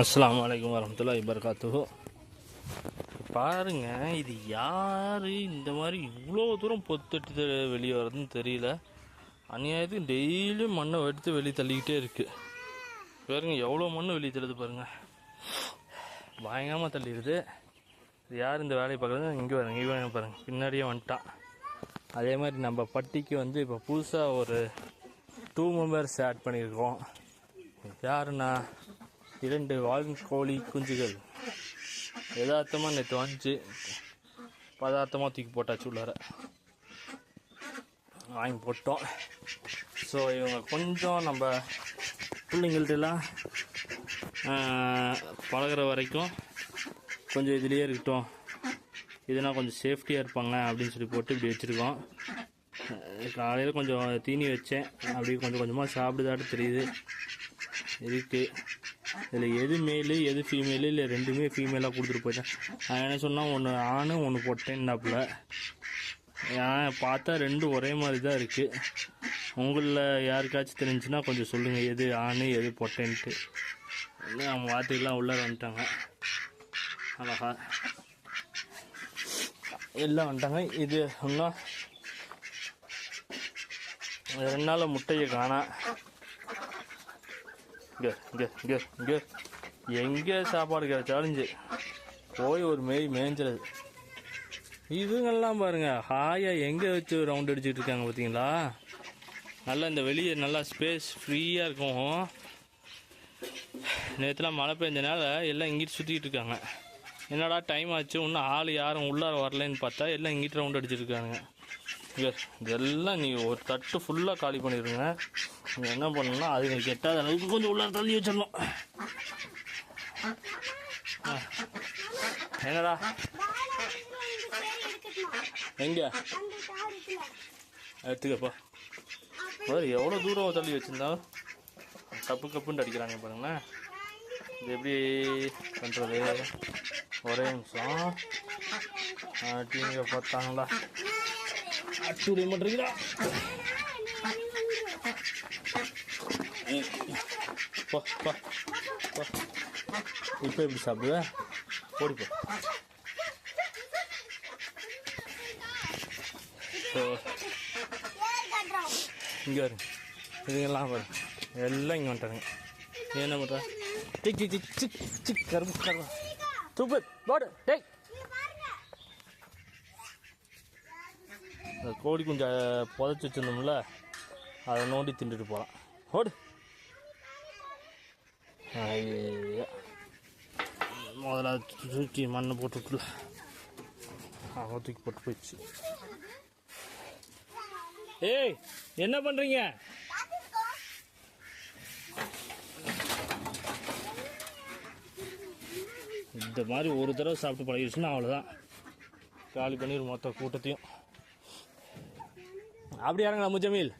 அஸ்ஸலாமு அலைக்கும் வரமத்துல்லாஹி வபரகாத்துஹு பாருங்க இது யார்? இந்த மாதிரி இவ்வளோ தூரம் பொத்துட்டு வெளியே வர்றதுன்னு தெரியல. அநியாயத்துக்கு டெய்லியும் மண்ணை எடுத்து வெளியே தள்ளிக்கிட்டே இருக்குது பாருங்க எவ்வளோ மண் வெளியே தள்ளுது பாருங்கள் பயங்கரமாக தள்ளிடுது இது யார் இந்த வேலையை பார்க்குறது? இங்கே பாருங்க இவன் பாருங்க பின்னாடியே வந்துட்டான். அதே மாதிரி நம்ம பட்டிக்கு வந்து இப்போ புதுசாக ஒரு டூ மெம்பர்ஸ் ஆட் பண்ணியிருக்கோம். யாருன்னா? இரண்டு வான்கோழி குஞ்சுகள். யதார்த்தமாக நேற்று வந்துச்சு பதார்த்தமாக தூக்கி போட்டாச்சு உள்ளார. வாங்கி போட்டோம். ஸோ இவங்க கொஞ்சம் நம்ம பிள்ளைங்கள்ட்டெல்லாம் பழகுற வரைக்கும் கொஞ்சம் இதுலேயே இருக்கட்டும். இதுனா கொஞ்சம் சேஃப்டியாக இருப்பாங்க அப்படின்னு சொல்லி போட்டு இப்படி வச்சுருக்கோம். காலையில் கொஞ்சம் தீனி வச்சேன். அப்படியே கொஞ்சம் கொஞ்சமாக சாப்பிடுதாட்டு தெரியுது. இருக்குது இதில் எது மேலு எது ஃபீமேலு இல்லை ரெண்டுமே ஃபீமேலாக கொடுத்துட்டு போயிட்டேன் நான் என்ன சொன்னால் ஒன்று ஆணு ஒன்று பொட்டேன்னாப்புல. நான் பார்த்தா ரெண்டும் ஒரே மாதிரி தான் இருக்குது உங்களில் யாருக்காச்சும் தெரிஞ்சுன்னா கொஞ்சம் சொல்லுங்கள் எது ஆணு எது பொட்டேன்ட்டு. அவங்க வார்த்தைகள்லாம் உள்ளே வந்துட்டாங்க. அழகா. எல்லாம் வந்துட்டாங்க. இது இன்னும் ரெண்டு நாள் முட்டையை காணா. இங்கே இங்கே இங்கே இங்கே. எங்கே சாப்பாடு கிடைச்சாலும் சரி போய் ஒரு மேய் மேய்ஞ்சிறது இதுங்கெல்லாம் பாருங்க ஹாயா எங்கே வச்சு ரவுண்ட் அடிச்சுட்டு இருக்காங்க பார்த்தீங்களா நல்லா இந்த வெளியே நல்லா ஸ்பேஸ் ஃப்ரீயாக இருக்கும். நேற்றுலாம் மழை பெஞ்சனால எல்லாம் இங்கிட்டு சுற்றிக்கிட்டு இருக்காங்க. என்னடா டைம் ஆச்சு? இன்னும் ஆள் யாரும் உள்ளார வரலன்னு பார்த்தா எல்லாம் இங்கிட்டு ரவுண்ட் அடிச்சிருக்காங்க இருக்காங்க இதெல்லாம் நீங்கள் ஒரு தட்டு ஃபுல்லாக காலி பண்ணிடுங்க நீங்கள் என்ன பண்ணணும்னா அதுங்களுக்கு எட்டாத அளவுக்கு கொஞ்சம் உள்ளார தள்ளி வச்சிடணும் என்னடா? எங்கே? எடுத்துக்கப்பா. பாரு எவ்வளோ தூரம் தள்ளி வச்சுருந்தாலும் கப்பு கப்புன்னு அடிக்கிறாங்க பாருங்களேன். இது எப்படி பண்ணுறது ஒரே நிமிஷம். டிவிங்க பார்த்தாங்களா? அட்டுடைய பண்ணுறீங்களா இப்போ எப்படி சாப்பிடுவேன் ஓடிப்போ ஸோ இங்கே வரும் இதுங்கெல்லாம் வரும் எல்லாம் இங்கே வந்துட்டாங்க நீ என்ன பண்ணுற டிக் டிக் டிக் சிக் சிக் கரும்பு கரும்பு துப்பு போடு டேய் இந்த கோழி குஞ்சை புதைச்சி வச்சிருந்தோம்ல அதை நோண்டி தின்றுட்டு போகலாம் ஓடு. முதல்ல தூக்கி மண்ணை போட்டுட்டுல அவன் தூக்கி போட்டு போயிடுச்சு. ஏய் என்ன பண்ணுறீங்க இந்த மாதிரி ஒரு தடவை சாப்பிட்டு பழகிடுச்சுன்னா அவ்வளோதான் காலி பண்ணிடு மொத்த கூட்டத்தையும். அப்படி இறங்கலாம் முஜமீல்?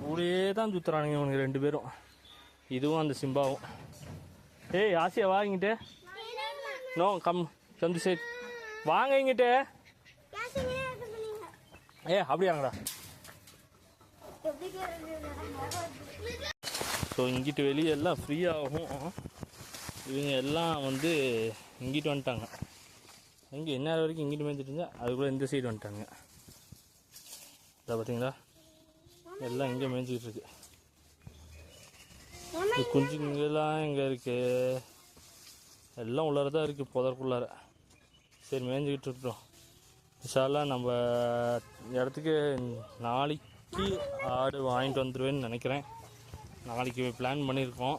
கூடயே தான் சுற்றுறானுங்க இவனுங்க ரெண்டு பேரும். இதுவும் அந்த சிம்பாவும். ஏய் ஆசையா வாங்கிட்டு நோ கம் சந்து சே வாங்க இங்கிட்டு. ஏ அப்படி வாங்கடா ஸோ இங்கிட்டு வெளியே எல்லாம் ஃப்ரீயாகும் இவங்க எல்லாம் வந்து இங்கிட்டு வந்துட்டாங்க. எங்கே என்ன வரைக்கும் இங்கிட்டு மேய்ஞ்சிட்டு இருந்தா அதுக்குள்ளே இந்த சைடு வந்துட்டாங்க இதை பார்த்தீங்களா? எல்லாம் இங்கே மேய்ஞ்சிக்கிட்டு இருக்கு குஞ்சுங்கெல்லாம் எங்கே இருக்கு? எல்லாம் உள்ளார தான் இருக்குது புதற்குள்ளார சரி மேய்ஞ்சிக்கிட்டு இருக்கோம் விஷாலாக நம்ம இடத்துக்கு நாளைக்கு ஆடு வாங்கிட்டு வந்துடுவேன்னு நினைக்கிறேன். நாளைக்கு பிளான் பண்ணியிருக்கோம்.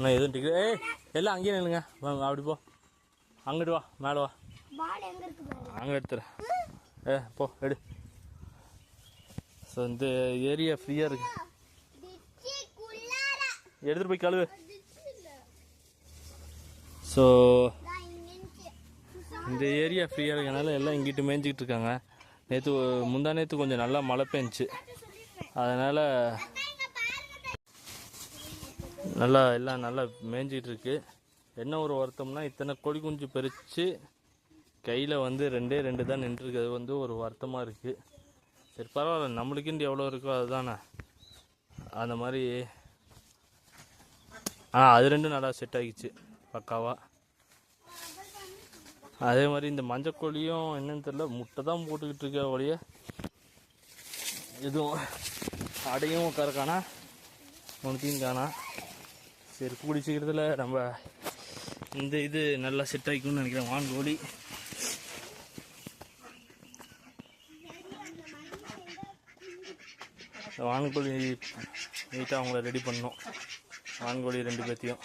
நான் எதுவும் டிக்கெட் ஏய் எல்லாம் அங்கேயே நில்லுங்க. அப்படி போ. அங்கிட்டு வா மேலே வா. அங்கே எடுத்துறேன் ஏ போ எடு. ஸோ இந்த ஏரியா ஃப்ரீயாக இருக்கு. எடுத்துகிட்டு போய் கழுவு. ஸோ இந்த ஏரியா ஃப்ரீயாக இருக்கனால எல்லாம் இங்கிட்டு மேய்ஞ்சிக்கிட்டு இருக்காங்க. நேற்று முந்தா நேற்று கொஞ்சம் நல்லா மழை பெஞ்சுச்சு. அதனால் நல்லா எல்லாம் நல்லா மேய்ஞ்சிக்கிட்டு இருக்கு. என்ன ஒரு வருத்தம்னா இத்தனை கொடி குஞ்சு பறித்து கையில் வந்து ரெண்டே ரெண்டு தான் நின்றுருக்கு. அது வந்து ஒரு வருத்தமாக இருக்குது சரி பரவாயில்ல. நம்மளுக்குண்டு எவ்வளோ இருக்கோ அதுதானே. அந்த மாதிரி ஆ அது ரெண்டும் நல்லா செட் ஆகிடுச்சு பக்காவாக அதே மாதிரி இந்த மஞ்சக்கோழியும் என்னன்னு தெரியல முட்டை தான் போட்டுக்கிட்டு இருக்க ஒழிய. எதுவும் அடையும் உட்கார காணா ஒன்றையும் காணா. சரி கூடி சீக்கிரத்தில் நம்ம இந்த இது நல்லா செட் ஆகிக்கும்னு நினைக்கிறேன். வான்கோழி வான்கோழி நீட்டாக அவங்கள ரெடி பண்ணோம் வான்கோழி ரெண்டு பேர்த்தையும்.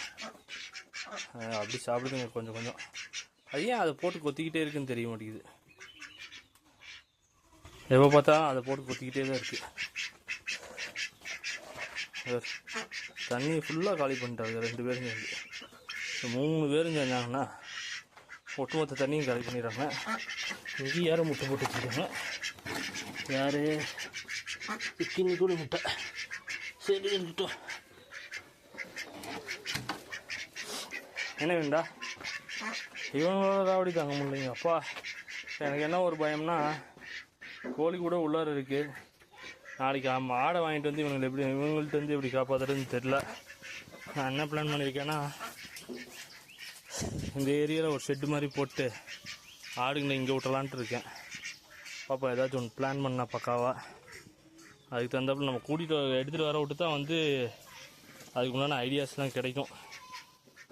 அப்படி சாப்பிடுதுங்க கொஞ்சம் கொஞ்சம். அது ஏன் அதை போட்டு கொத்திக்கிட்டே இருக்குன்னு தெரிய மாட்டேங்குது. எப்போ பார்த்தா அதை போட்டு கொத்திக்கிட்டே தான் இருக்குது தண்ணி ஃபுல்லாக காலி பண்ணிட்டாங்க ரெண்டு பேரும் சேர்ந்து. மூணு பேரும் செஞ்சாங்கன்னா ஒட்டுமொத்த தண்ணியும் காலி பண்ணிடுறாங்க. இங்கே யாரும் முட்டை போட்டு வச்சுருக்காங்க. யார்? கிண்ணி கூட முட்டை சரி இருக்கட்டும் என்ன வேண்டா இவங்களோட ராவடி தாங்க முடியலைங்க அப்பா எனக்கு என்ன ஒரு பயம்னா கோழி கூட உள்ளார இருக்கு நாளைக்கு ஆமாம் ஆடை வாங்கிட்டு வந்து இவங்களை எப்படி இவங்கள்ட்ட வந்து எப்படி காப்பாற்றுறதுன்னு தெரில நான் என்ன பிளான் பண்ணியிருக்கேன்னா இந்த ஏரியாவில் ஒரு ஷெட்டு மாதிரி போட்டு ஆடுங்களை இங்கே விட்டலான்ட்டு இருக்கேன் பாப்பா ஏதாச்சும் ஒன்று பிளான் பண்ணா பக்காவா அதுக்கு தகுந்தாப்புல நம்ம கூட்டிகிட்டு எடுத்துகிட்டு வர விட்டு தான் வந்து அதுக்கு உண்டான ஐடியாஸ்லாம் கிடைக்கும்.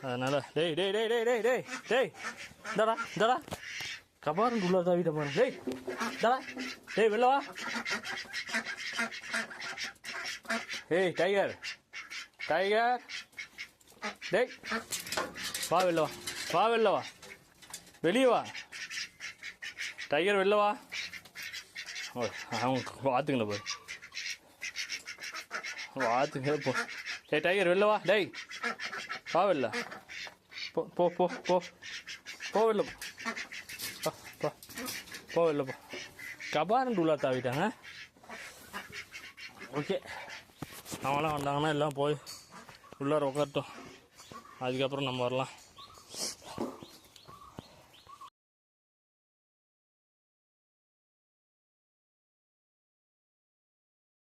அதனால் டேய் டேய் டேய் டேய் டேய் டேய் டேய் இந்தாடா இந்தாடா. கபாரன் உள்ள தாவிட்ட பாரு டேய் இந்தாடா. டேய் வெளில வா. ஏய் டைகர் டைகர் டேய் வா வெளில வா. வா வெளில வா. வெளியே வா. டைகர் வெளில வா. ஓ, அவங்க போய் வாத்து மேலே போ. சரி டைகர் வெளில வா. டேய் வா வெளில. போ போ போ போ. போ வெளில போ. போ, போ. போ வெளில போ. கபாரன் உள்ள தாவிட்டாங்க ஓகே. அவங்களாம் வந்தாங்கன்னா எல்லாம் போய் உள்ளார உட்காரட்டும் அதுக்கப்புறம் நம்ம வரலாம்.